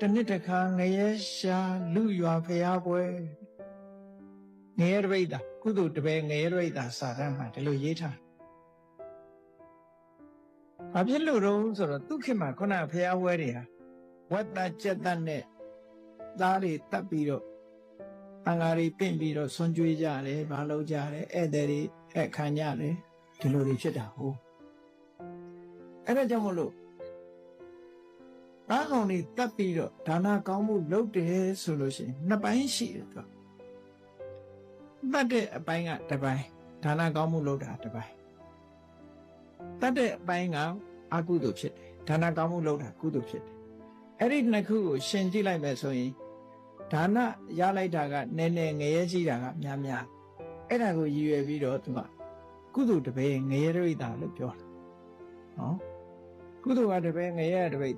တနှစ်တစ်ခါငရဲရှာလူရွာဖျားပွဲငရဲတပိတ်တာကုသိုလ်တပည့်ငရဲတပိတ်တာစာတမ်းမှာဒီလိုရေးထားဘာဖြစ်လို့တော့ဆိုတော့သူခေတ်မှာခုနဖျားပွဲတွေဟာဝတ်တာကြက်တတ်နဲ့သားတွေတတ်ပြီးတော့တန်ဃာတွေပင့်ပြီးတော့ဆွန်ကြွေးကြတယ်ဘာလုပ်ကြတယ်ဧည့်သည်တွေအခမ်းကြတယ်ဒီလိုတွေဖြစ်တာဟုတ်အဲ့ဒါကြောင့်မလို့ ဘာကောင်တွေတတ်ပြီးတော့ဒါနကောင်းမှုလုပ်တယ်ဆိုလို့ရှိရင်နှစ်ပိုင်းရှိတယ်သူတတ်တဲ့အပိုင်းကတစ်ပိုင်းဒါနကောင်းမှုလုပ်တာတစ်ပိုင်းတတ်တဲ့အပိုင်းကအကုသိုလ်ဖြစ်တယ်ဒါနကောင်းမှုလုပ်တာကုသိုလ်ဖြစ်တယ်အဲ့ဒီနှစ်ခုကိုရှင်ကြည့်လိုက်မယ်ဆိုရင်ဒါနရလိုက်တာကနည်းနည်းငရဲရှိတာကများများအဲ့ဒါကိုရည်ရွယ်ပြီးတော့သူကကုသိုလ်တပည့်ငရဲရိတ်တာလို့ပြောတာနော်ကုသိုလ်ကတပည့်ငရဲတပည့်